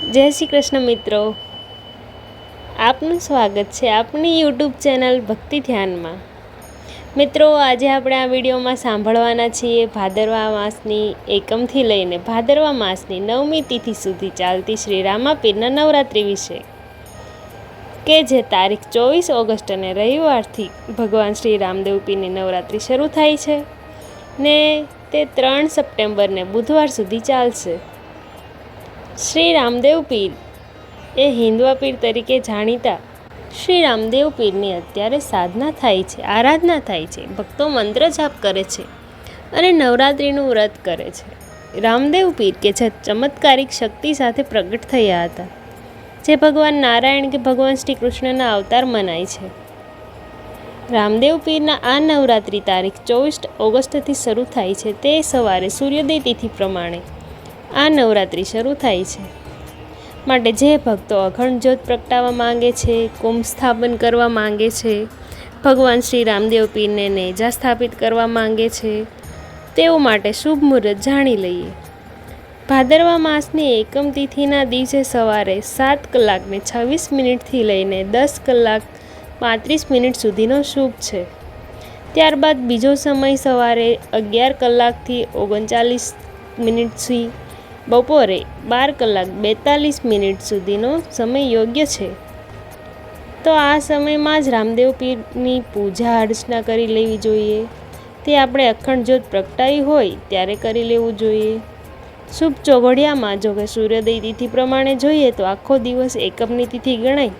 જય શ્રી કૃષ્ણ મિત્રો. આપનું સ્વાગત છે આપની યુટ્યુબ ચેનલ ભક્તિ ધ્યાનમાં. મિત્રો, આજે આપણે આ વિડીયોમાં સાંભળવાના છીએ ભાદરવા માસની એકમથી લઈને ભાદરવા માસની નવમી તિથિ સુધી ચાલતી શ્રી રામાપીરના નવરાત્રિ વિશે. કે જે તારીખ ચોવીસ ઓગસ્ટ અને રવિવારથી ભગવાન શ્રી રામદેવ પીરની નવરાત્રિ શરૂ થાય છે ને તે ત્રણ સપ્ટેમ્બરને બુધવાર સુધી ચાલશે. શ્રી રામદેવ પીર. એ હિન્દવા પીર તરીકે જાણીતા શ્રી રામદેવ પીરની અત્યારે સાધના થાય છે, આરાધના થાય છે, ભક્તો મંત્ર જાપ કરે છે અને નવરાત્રિનું વ્રત કરે છે. રામદેવ પીર કે જે ચમત્કારિક શક્તિ સાથે પ્રગટ થયા હતા, જે ભગવાન નારાયણ કે ભગવાન શ્રી કૃષ્ણના અવતાર મનાય છે. રામદેવ પીરના આ નવરાત્રિ તારીખ ચોવીસ ઓગસ્ટથી શરૂ થાય છે, તે સવારે સૂર્યોદય તિથિ પ્રમાણે આ નવરાત્રિ શરૂ થાય છે. માટે જે ભક્તો અખંડ જ્યોત પ્રગટાવવા માંગે છે, કુંભ સ્થાપન કરવા માંગે છે, ભગવાન શ્રી રામદેવ પીરને નેજા સ્થાપિત કરવા માંગે છે, તેઓ માટે શુભ મુહૂર્ત જાણી લઈએ. ભાદરવા માસની એકમ તિથિના દિવસે સવારે સાત કલાકને છવ્વીસ મિનિટથી લઈને દસ કલાક પાંત્રીસ મિનિટ સુધીનો શુભ છે. ત્યારબાદ બીજો સમય સવારે અગિયાર કલાકથી ઓગણચાલીસ મિનિટથી બપોરે બાર કલાક બેતાલીસ મિનિટ સુધીનો સમય યોગ્ય છે. તો આ સમયમાં જ રામદેવ પીરની પૂજા અર્ચના કરી લેવી જોઈએ. તે આપણે અખંડ જ્યોત પ્રગટાવી હોય ત્યારે કરી લેવું જોઈએ. શુભ ચોઘડિયામાં જો કે સૂર્યોદય તિથિ પ્રમાણે જોઈએ તો આખો દિવસ એકમની તિથિ ગણાય.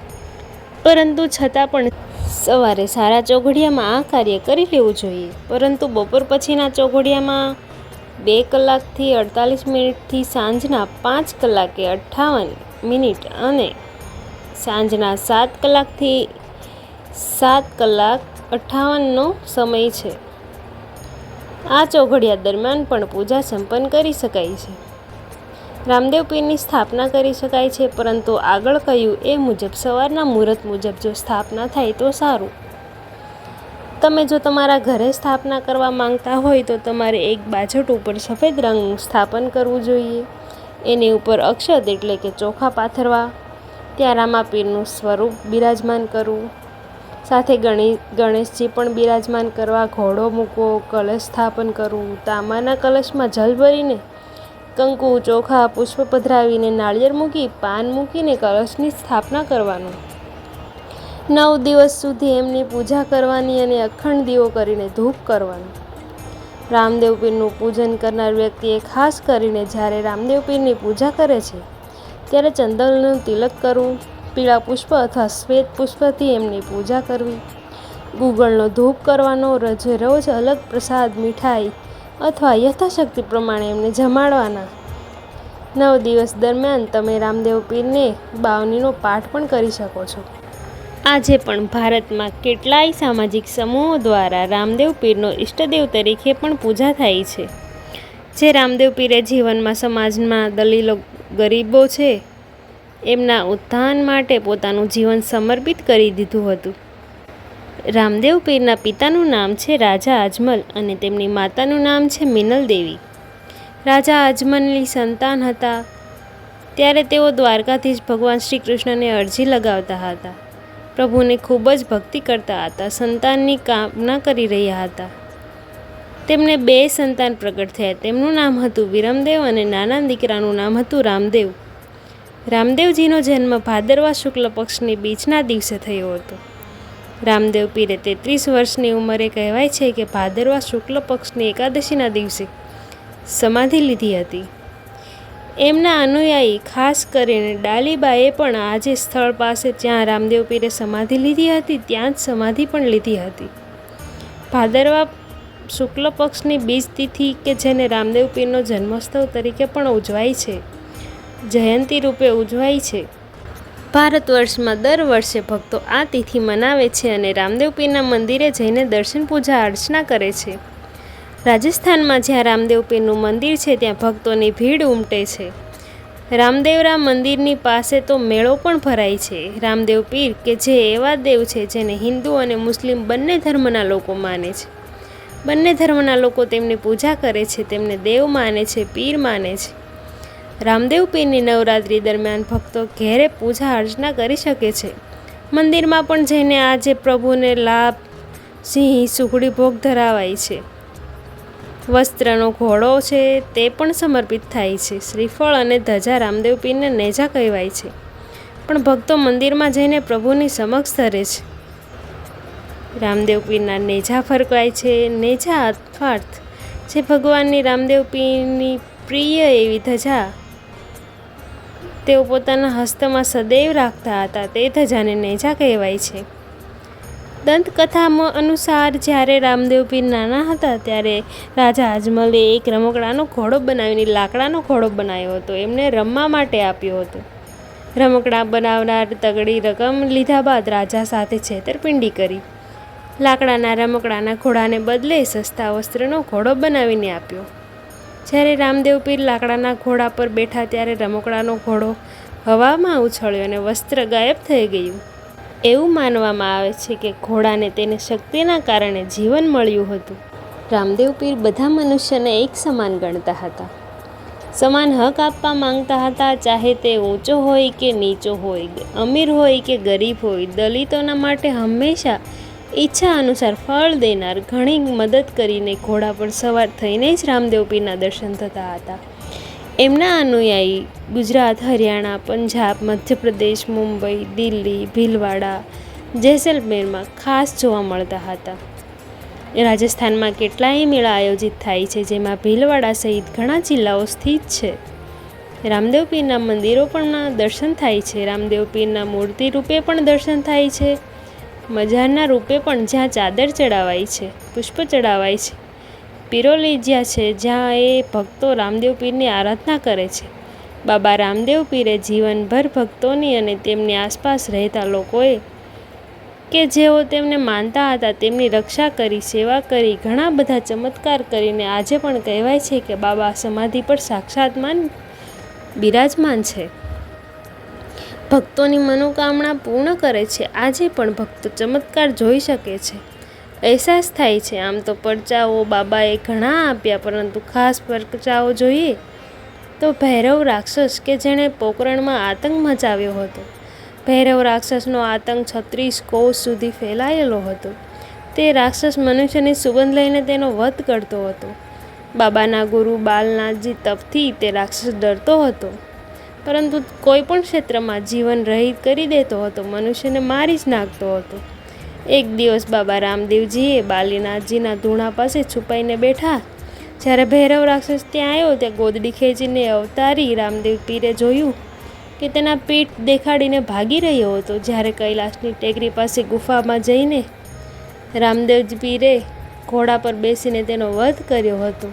પરંતુ છતાં પણ સવારે સારા ચોઘડિયામાં આ કાર્ય કરી લેવું જોઈએ. પરંતુ બપોર પછીના ચોઘડિયામાં બે કલાકથી અડતાલીસ મિનિટથી સાંજના પાંચ કલાકે અઠ્ઠાવન મિનિટ અને સાંજના સાત કલાકથી સાત કલાક અઠ્ઠાવનનો સમય છે. આ ચોઘડિયા દરમિયાન પણ પૂજા સંપન્ન કરી શકાય છે. રામદેવ પીરની સ્થાપના કરી શકાય છે, પરંતુ આગળ કહ્યું એ મુજબ, સવારના મુહૂર્ત મુજબ જો સ્થાપના થાય તો સારું. તમે જો તમારા ઘરે સ્થાપના કરવા માંગતા હોય તો તમારે એક બાજટ ઉપર સફેદ રંગનું સ્થાપન કરવું જોઈએ. એની ઉપર અક્ષત એટલે કે ચોખા પાથરવા, ત્યાં રામાપીરનું સ્વરૂપ બિરાજમાન કરવું. સાથે ગણેશ ગણેશજી પણ બિરાજમાન કરવા ઘોડો મૂકવો, કલશ સ્થાપન કરવું, તાંબાના કલશમાં જલ ભરીને કંકુ, ચોખા, પુષ્પ પધરાવીને નાળિયેર મૂકી, પાન મૂકીને કલશની સ્થાપના કરવાનું. નવ દિવસ સુધી એમની પૂજા કરવાની અને અખંડ દીવો કરીને ધૂપ કરવાનું. રામદેવ પીરનું પૂજન કરનાર વ્યક્તિએ ખાસ કરીને જ્યારે રામદેવ પીરની પૂજા કરે છે, ત્યારે ચંદનનું તિલક કરવું, પીળા પુષ્પ અથવા શ્વેત પુષ્પથી એમની પૂજા કરવી, ગુગળનો ધૂપ કરવાનો રોજે રોજ અલગ પ્રસાદ, મીઠાઈ અથવા યથાશક્તિ પ્રમાણે એમને જમાડવાના. નવ દિવસ દરમિયાન તમે રામદેવ પીરને બાવનીનો પાઠ પણ કરી શકો છો. આજે પણ ભારતમાં કેટલાય સામાજિક સમૂહો દ્વારા રામદેવ પીરનો ઈષ્ટદેવ તરીકે પણ પૂજા થાય છે. જે રામદેવ પીરે જીવનમાં સમાજમાં દલીલો, ગરીબો છે, એમના ઉત્થાન માટે પોતાનું જીવન સમર્પિત કરી દીધું હતું. રામદેવ પીરના પિતાનું નામ છે રાજા અજમલ અને તેમની માતાનું નામ છે મિનલ દેવી. રાજા અજમલની સંતાન હતા. ત્યારે તેઓ દ્વારકાધીશ ભગવાન શ્રી કૃષ્ણને અરજી લગાવતા હતા. પ્રભુને ખૂબ જ ભક્તિ કરતા હતા. સંતાનની કામના કરી રહ્યા હતા. તેમને બે સંતાન પ્રગટ થયા. તેમનું નામ હતું વિરમદેવ અને નાના દીકરાનું નામ હતું રામદેવ. રામદેવજીનો જન્મ ભાદરવા શુક્લ પક્ષની બીજના દિવસે થયો હતો. રામદેવ પીરે તેત્રીસ વર્ષની ઉંમરે કહેવાય છે કે ભાદરવા શુક્લ પક્ષની એકાદશીના દિવસે સમાધિ લીધી હતી. એમના અનુયાયી, ખાસ કરીને ડાલીબાએ પણ આજે સ્થળ પાસે જ્યાં રામદેવ પીરે સમાધિ લીધી હતી, ત્યાં જ સમાધિ પણ લીધી હતી. ભાદરવા શુક્લ પક્ષની બીજ તિથિ કે જેને રામદેવ પીરનો જન્મોત્સવ તરીકે પણ ઉજવાય છે, જયંતિ રૂપે ઉજવાય છે. ભારત વર્ષમાં દર વર્ષે ભક્તો આ તિથિ મનાવે છે અને રામદેવ પીરના મંદિરે જઈને દર્શન પૂજા અર્ચના કરે છે. રાજસ્થાનમાં જ્યાં રામદેવ પીરનું મંદિર છે, ત્યાં ભક્તોની ભીડ ઉમટે છે. રામદેવરા મંદિરની પાસે તો મેળો પણ ભરાય છે. રામદેવ પીર કે જે એવા દેવ છે, જેને હિન્દુ અને મુસ્લિમ બંને ધર્મના લોકો માને છે. બંને ધર્મના લોકો તેમની પૂજા કરે છે, તેમને દેવ માને છે, પીર માને છે. રામદેવ પીરની નવરાત્રિ દરમિયાન ભક્તો ઘેરે પૂજા અર્ચના કરી શકે છે. મંદિરમાં પણ જઈને આજે પ્રભુને લાભ, સિંહ, સુખડી ભોગ ધરાવાય છે. વસ્ત્રનો ઘોડો છે, તે પણ સમર્પિત થાય છે. શ્રીફળ અને ધજા રામદેવ પીરને નેજા કહેવાય છે. પણ ભક્તો મંદિરમાં જઈને પ્રભુની સમક્ષ ધરે છે. રામદેવ પીરના નેજા ફરકાય છે. નેજા અર્થાર્થ જે ભગવાનની રામદેવ પીરની પ્રિય એવી ધજા. તેઓ પોતાના હસ્તમાં સદૈવ રાખતા હતા. તે ધજાને નેજા કહેવાય છે. દંતકથામાં અનુસાર જ્યારે રામદેવ પીર નાના હતા ત્યારે રાજા અજમલે એક રમકડાનો ઘોડો બનાવીને લાકડાનો ઘોડો બનાવ્યો હતો. એમને રમવા માટે આપ્યો હતો. રમકડા બનાવનાર તગડી રકમ લીધા બાદ રાજા સાથે છેતરપિંડી કરી. લાકડાના રમકડાના ઘોડાને બદલે સસ્તા વસ્ત્રનો ઘોડો બનાવીને આપ્યો. જ્યારે રામદેવ પીર લાકડાના ઘોડા પર બેઠા ત્યારે રમકડાનો ઘોડો હવામાં ઉછળ્યો અને વસ્ત્ર ગાયબ થઈ ગયું. એવું માનવામાં આવે છે કે ઘોડાને તેને શક્તિના કારણે જીવન મળ્યું હતું. રામદેવ પીર બધા મનુષ્યને એક સમાન ગણતા હતા. સમાન હક આપવા માંગતા હતા, ચાહે તે ઊંચો હોય કે નીચો હોય, અમીર હોય કે ગરીબ હોય, દલિતોના માટે હંમેશા ઈચ્છા અનુસાર ફળ દેનાર ઘણી મદદ કરીને ઘોડા પર સવાર થઈને જ રામદેવ પીરના દર્શન થતા હતા. એમના અનુયાયી ગુજરાત, હરિયાણા, પંજાબ, મધ્યપ્રદેશ, મુંબઈ, દિલ્હી, ભીલવાડા, જેસલમેરમાં ખાસ જોવા મળતા હતા. રાજસ્થાનમાં કેટલાય મેળા આયોજિત થાય છે, જેમાં ભીલવાડા સહિત ઘણા જિલ્લાઓ સ્થિત છે. રામદેવ પીરના મંદિરો પણ દર્શન થાય છે. રામદેવ પીરના મૂર્તિ રૂપે પણ દર્શન થાય છે. મજારના રૂપે પણ જ્યાં ચાદર ચડાવાય છે, પુષ્પ ચડાવાય છે. પિરોલીજ્યા છે, જ્યાં એ ભક્તો રામદેવ પીરની આરાધના કરે છે. બાબા રામદેવ પીરે જીવનભર ભક્તોની અને તેમની આસપાસ રહેતા લોકોએ કે જેઓ તેમને માનતા હતા, તેમની રક્ષા કરી, સેવા કરી, ઘણા બધા ચમત્કાર કરીને આજે પણ કહેવાય છે કે બાબા સમાધિ પર સાક્ષાત્માન બિરાજમાન છે. ભક્તોની મનોકામના પૂર્ણ કરે છે. આજે પણ ભક્તો ચમત્કાર જોઈ શકે છે. અહેસાસ થાય છે. આમ તો પરચાઓ બાબાએ ઘણા આપ્યા, પરંતુ ખાસ પરચાઓ જોઈએ તો ભૈરવ રાક્ષસ કે જેણે પોકરણમાં આતંક મચાવ્યો હતો. ભૈરવ રાક્ષસનો આતંક છત્રીસ કોષ સુધી ફેલાયેલો હતો. તે રાક્ષસ મનુષ્યની સુગંધ લઈને તેનો વધ કરતો હતો. બાબાના ગુરુ બાલનાથજી તપથી તે રાક્ષસ ડરતો હતો. પરંતુ કોઈ પણ ક્ષેત્રમાં જીવન રહિત કરી દેતો હતો. મનુષ્યને મારી જ નાખતો હતો. એક દિવસ બાબા રામદેવજીએ બાલીનાથજીના ધૂણા પાસે છુપાઈને બેઠા. જ્યારે ભૈરવ રાક્ષસ ત્યાં આવ્યો, ત્યાં ગોદડી ખેંચીને અવતારી રામદેવ પીરે જોયું કે તેના પીઠ દેખાડીને ભાગી રહ્યો હતો. જ્યારે કૈલાસની ટેકરી પાસે ગુફામાં જઈને રામદેવજી પીરે ઘોડા પર બેસીને તેનો વધ કર્યો હતો.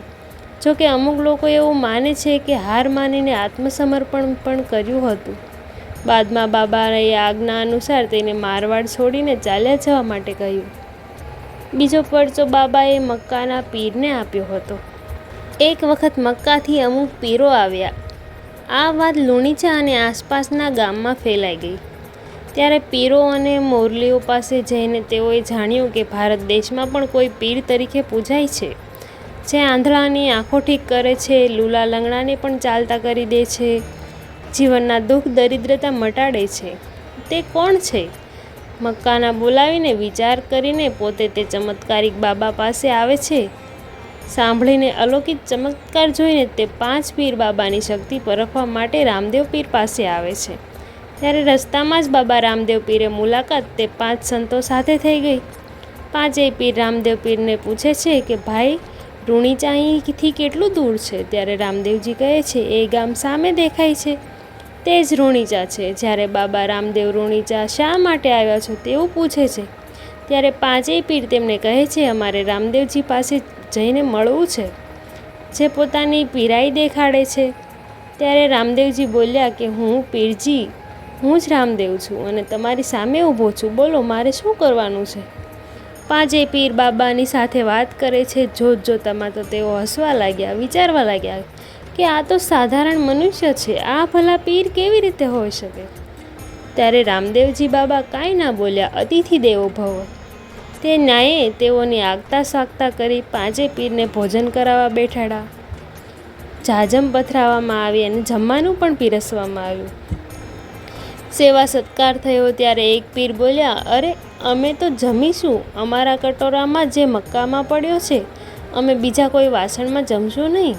જોકે અમુક લોકો એવું માને છે કે હાર માનીને આત્મસમર્પણ પણ કર્યું હતું. બાદમાં બાબાએ આજ્ઞા અનુસાર તેને મારવાડ છોડીને ચાલ્યા જવા માટે કહ્યું. બીજો પરચો બાબાએ મક્કાના પીરને આપ્યો હતો. એક વખત મક્કાથી અમુક પીરો આવ્યા. આ વાત લુણીચા અને આસપાસના ગામમાં ફેલાઈ ગઈ. ત્યારે પીરો અને મોરલીઓ પાસે જઈને તેઓએ જાણ્યું કે ભારત દેશમાં પણ કોઈ પીર તરીકે પૂજાય છે. જે આંધળાની આંખો ઠીક કરે છે, લૂલા લંગડાને પણ ચાલતા કરી દે છે જીવનના દુઃખ, દરિદ્રતા મટાડે છે. તે કોણ છે? મક્કાના બોલાવીને વિચાર કરીને પોતે તે ચમત્કારિક બાબા પાસે આવે છે. સાંભળીને અલૌકિક ચમત્કાર જોઈને તે પાંચ પીર બાબાની શક્તિ પરખવા માટે રામદેવ પીર પાસે આવે છે. ત્યારે રસ્તામાં જ બાબા રામદેવ પીરે મુલાકાત તે પાંચ સંતો સાથે થઈ ગઈ. પાંચેય પીર રામદેવ પીરને પૂછે છે કે, ભાઈ રૂણીચા અહીંથી કેટલું દૂર છે? ત્યારે રામદેવજી કહે છે, એ ગામ સામે દેખાય છે. તે જ રૂણીચા છે. જ્યારે બાબા રામદેવ રૂણીચા શા માટે આવ્યા છો તેવું પૂછે છે. ત્યારે પાંચેય પીર તેમને કહે છે, અમારે રામદેવજી પાસે જઈને મળવું છે. જે પોતાની પીરાઈ દેખાડે છે. ત્યારે રામદેવજી બોલ્યા કે, હું પીરજી, હું જ રામદેવ છું અને તમારી સામે ઊભો છું. બોલો, મારે શું કરવાનું છે? પાંચેય પીર બાબાની સાથે વાત કરે છે. જોત જોતામાં તો તેઓ હસવા લાગ્યા, વિચારવા લાગ્યા કે આ તો સાધારણ મનુષ્ય છે, આ ભલા પીર કેવી રીતે હોઈ શકે? ત્યારે રામદેવજી બાબા કાંઈ ના બોલ્યા, અતિથિ દેવો ભવ તે ન્યાયે તેઓની આગતા સાગતા કરી પાંચે પીરને ભોજન કરાવવા બેઠાડા. જાજમ પથરાવવામાં આવી અને જમવાનું પણ પીરસવામાં આવ્યું. સેવા સત્કાર થયો ત્યારે એક પીર બોલ્યા, અરે, અમે તો જમીશું, અમારા કટોરામાં જે મક્કામાં પડ્યો છે, અમે બીજા કોઈ વાસણમાં જમશું નહીં.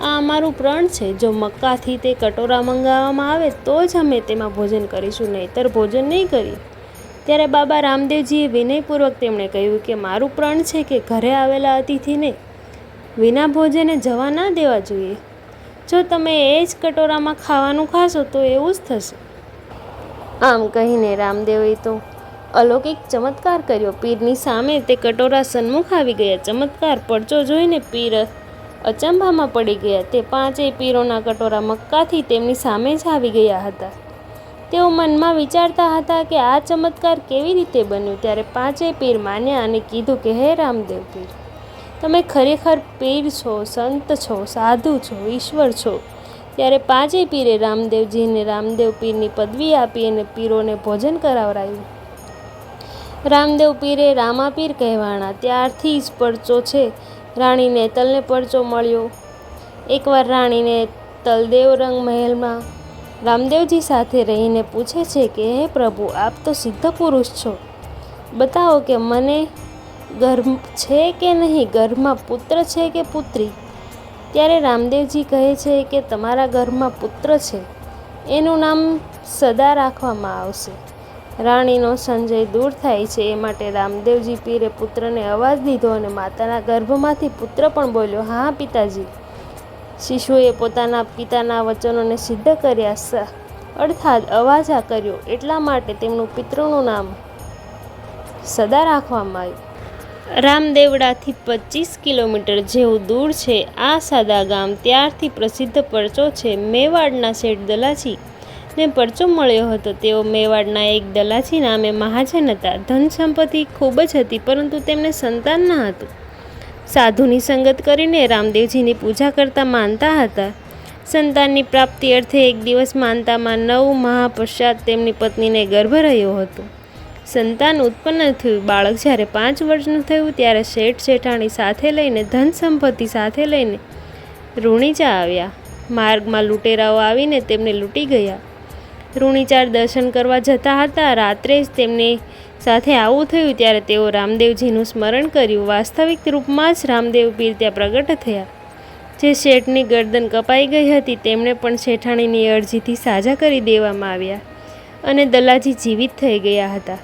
આ અમારું પ્રણ છે. જો મક્કાથી તે કટોરા મંગાવવામાં આવે તો જ અમે તેમાં ભોજન કરીશું, નહીંતર ભોજન નહીં કરીએ. ત્યારે બાબા રામદેવજીએ વિનયપૂર્વક તેમણે કહ્યું કે મારું પ્રણ છે કે ઘરે આવેલા અતિથિને વિના ભોજને જવા ના દેવા જોઈએ. જો તમે એ જ કટોરામાં ખાવાનું ખાશો તો એવું જ થશે. આમ કહીને રામદેવે તો અલૌકિક ચમત્કાર કર્યો. પીરની સામે તે કટોરા સન્મુખ આવી ગયા. ચમત્કાર પડચો જોઈને પીર અચંબામાં પડી ગયા તે પાંચેય પીરોના કટોરા મક્કાથી તેમની સામે જ આવી ગયા હતા. તેઓ મનમાં વિચારતા હતા કે આ ચમત્કાર કેવી રીતે બન્યું ત્યારે પાંચેય પીર માન્યા અને કીધું કે, હે રામદેવ પીર, તમે ખરેખર પીર છો, સંત છો, સાધુ છો, ઈશ્વર છો. ત્યારે પાંચેય પીરે રામદેવજીને રામદેવ પીરની પદવી આપી અને પીરોને ભોજન કરાવરાયું રામદેવ પીરે રામાપીર કહેવાણા, ત્યારથી જ પરચો છે રાણીને તલને પરચો મળ્યો. એકવાર રાણીને તલદેવ રંગ મહેલમાં રામદેવજી સાથે રહીને પૂછે છે કે, હે પ્રભુ, આપ તો સિદ્ધ પુરુષ છો. બતાવો કે મને ગર્ભ છે કે નહીં? ગર્ભમાં પુત્ર છે કે પુત્રી? ત્યારે રામદેવજી કહે છે કે, તમારા ઘરમાં પુત્ર છે. એનું નામ સદા રાખવામાં આવશે. રાણીનો સંજય દૂર થાય છે. એ માટે રામદેવજી પીરે પુત્રને અવાજ દીધો અને માતાના ગર્ભમાંથી પુત્ર પણ બોલ્યો, હા, પિતાજી. શિશુએ પોતાના પિતાના વચનોને સિદ્ધ કર્યા અર્થાત અવાજા કર્યો. એટલા માટે તેમનું પિતૃનું નામ સદા રાખવામાં આવ્યું. રામદેવડાથી પચીસ કિલોમીટર જેવું દૂર છે આ સાદા ગામ. ત્યારથી પ્રસિદ્ધ પરચો છે મેવાડના શેઠ દલાજી. ને પરચો મળ્યો હતો. તેઓ મેવાડના એક દલાસી નામે મહાજન હતા. ધન સંપત્તિ ખૂબ જ હતી, પરંતુ તેમને સંતાન ન હતું. સાધુની સંગત કરીને રામદેવજીની પૂજા કરતા માનતા હતા. સંતાનની પ્રાપ્તિ અર્થે એક દિવસ માનતામાં નવ માહ તેમની પત્નીને ગર્ભ રહ્યો હતો. સંતાન ઉત્પન્ન થયું. બાળક જ્યારે પાંચ વર્ષનું થયું, ત્યારે શેઠ શેઠાણી સાથે લઈને, ધન સંપત્તિ સાથે લઈને ઋણીજા આવ્યા. માર્ગમાં લૂંટેરાઓ આવીને તેમને લૂંટી ગયા. રૂણીચાર દર્શન કરવા જતા હતા. રાત્રે જ તેમની સાથે આવું થયું ત્યારે તેઓ રામદેવજીનું સ્મરણ કર્યું. વાસ્તવિક રૂપમાં જ રામદેવ પીર ત્યાં પ્રગટ થયા. જે શેઠની ગરદન કપાઈ ગઈ હતી તેમણે પણ શેઠાણીની અરજીથી સાજા કરી દેવામાં આવ્યા અને દલાજી જીવિત થઈ ગયા હતા.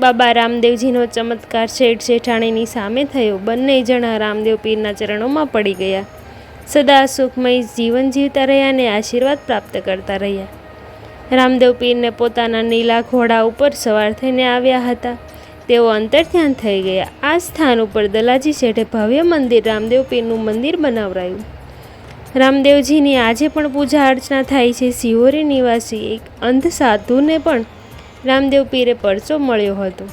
બાબા રામદેવજીનો ચમત્કાર શેઠ શેઠાણીની સામે થયો. બંને જણા રામદેવ પીરના ચરણોમાં પડી ગયા. સદા સુખમય જીવન જીવતા રહ્યા અને આશીર્વાદ પ્રાપ્ત કરતા રહ્યા. રામદેવ પીરને પોતાના નીલા ઘોડા ઉપર સવાર થઈને આવ્યા હતા. તેઓ અંતર્ધ્યાન થઈ ગયા. આ સ્થાન ઉપર દલાજી શેઠે ભવ્ય મંદિર રામદેવ પીરનું મંદિર બનાવરાયું. રામદેવજીની આજે પણ પૂજા અર્ચના થાય છે. સિહોરી નિવાસી એક અંધ સાધુને પણ રામદેવ પીરે પરચો મળ્યો હતો.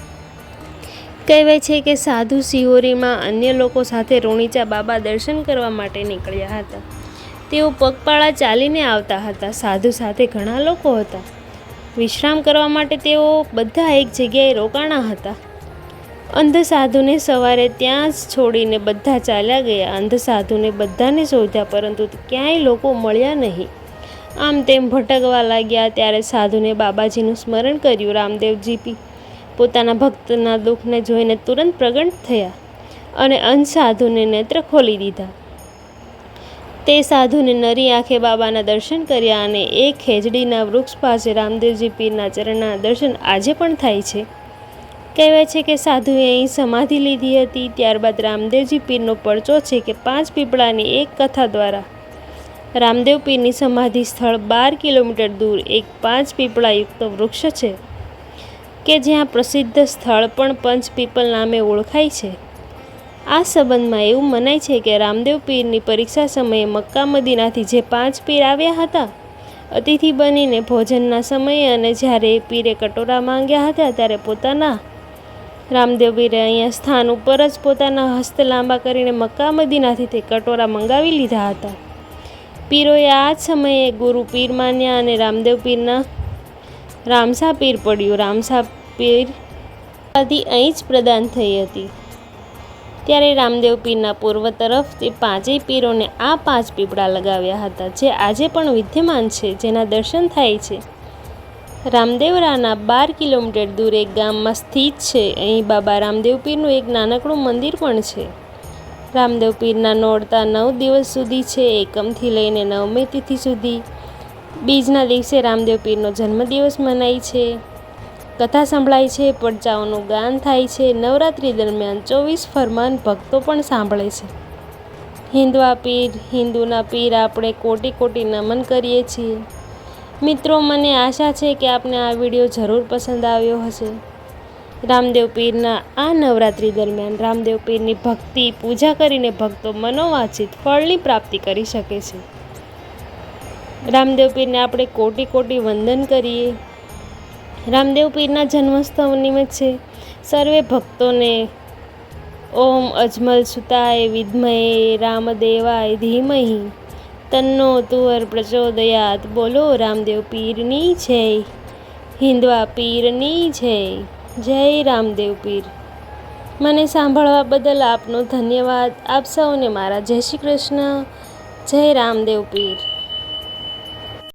કહેવાય છે કે સાધુ સિહોરીમાં અન્ય લોકો સાથે રોણીચા બાબા દર્શન કરવા માટે નીકળ્યા હતા. તેઓ પગપાળા ચાલીને આવતા હતા. સાધુ સાથે ઘણા લોકો હતા. વિશ્રામ કરવા માટે તેઓ બધા એક જગ્યાએ રોકાણા હતા. અંધ સાધુને સવારે ત્યાં જ છોડીને બધા ચાલ્યા ગયા. અંધ સાધુને બધાને શોધ્યા, પરંતુ ક્યાંય લોકો મળ્યા નહીં. આમ તેમ ભટકવા લાગ્યા. ત્યારે સાધુને બાબાજીનું સ્મરણ કર્યું. રામદેવજી પોતાના ભક્તના દુઃખને જોઈને તુરંત પ્રગટ થયા અને અંધ સાધુને નેત્ર ખોલી દીધા. તે સાધુને નરી આંખે બાબાના દર્શન કર્યા અને એ ખેજડીના વૃક્ષ પાસે રામદેવજી પીરના ચરણના દર્શન આજે પણ થાય છે. કહેવાય છે કે સાધુએ અહીં સમાધિ લીધી હતી, ત્યારબાદ રામદેવજી પીરનો પરચો છે કે પાંચ પીપળાની એક કથા દ્વારા. રામદેવ પીરની સમાધિ સ્થળ બાર કિલોમીટર દૂર એક પાંચ પીપળાયુક્ત વૃક્ષ છે, કે જ્યાં પ્રસિદ્ધ સ્થળ પણ પંચ પીપલ નામે ઓળખાય છે. આ સંબંધમાં એવું મનાય છે કે રામદેવ પીરની પરીક્ષા સમયે મક્કા મદીનાથી જે પાંચ પીર આવ્યા હતા, અતિથિ બનીને ભોજનના સમયે અને જ્યારે પીરે કટોરા માંગ્યા હતા ત્યારે પોતાના રામદેવ પીરે અહીંયા સ્થાન ઉપર જ પોતાના હસ્ત લાંબા કરીને મક્કા મદીનાથી તે કટોરા મંગાવી લીધા હતા. પીરોએ આ જ સમયે ગુરુ પીર માન્યા અને રામદેવ પીરના રામસા પીર પડ્યું. રામસા પીર અહીં જ પ્રદાન થઈ હતી. ત્યારે રામદેવ પીરના પૂર્વ તરફ તે પાંચેય પીરોને આ પાંચ પીપળા લગાવ્યા હતા, જે આજે પણ વિદ્યમાન છે, જેના દર્શન થાય છે. રામદેવરાના બાર કિલોમીટર દૂર એક ગામમાં સ્થિત છે, અહીં બાબા રામદેવ પીરનું એક નાનકડું મંદિર પણ છે. રામદેવ પીરના નોરતા નવ દિવસ સુધી છે, એકમથી લઈને નવમી તિથિ સુધી. બીજના દિવસે રામદેવ પીરનો જન્મદિવસ મનાય છે. કથા સંભળાય છે, પડચાઓનું ગાન થાય છે, નવરાત્રિ દરમિયાન ચોવીસ ફરમાન ભક્તો પણ સાંભળે છે. હિન્દવા પીર હિન્દુના પીર આપણે કોટી કોટી નમન કરીએ છીએ. મિત્રો, મને આશા છે કે આપને આ વીડિયો જરૂર પસંદ આવ્યો હશે. રામદેવ પીરના આ નવરાત્રિ દરમિયાન રામદેવ પીરની ભક્તિ, પૂજા કરીને ભક્તો મનોવાંછિત ફળની પ્રાપ્તિ કરી શકે છે. રામદેવ પીરને આપણે કોટી કોટી વંદન કરીએ. રામદેવ પીરના જન્મોત્સવ નિમિત્તે સર્વે ભક્તોને ઓમ અજમલ સુતાય વિદ્મય રામદેવાય ધીમહિ. તન્નો તુવર પ્રચોદયાત બોલો રામદેવ પીરની જય. હિન્દવા પીરની જય. જય રામદેવ પીર. મને સાંભળવા બદલ આપનો ધન્યવાદ. આપ સૌને મારા જય શ્રી કૃષ્ણ. જય રામદેવ પીર.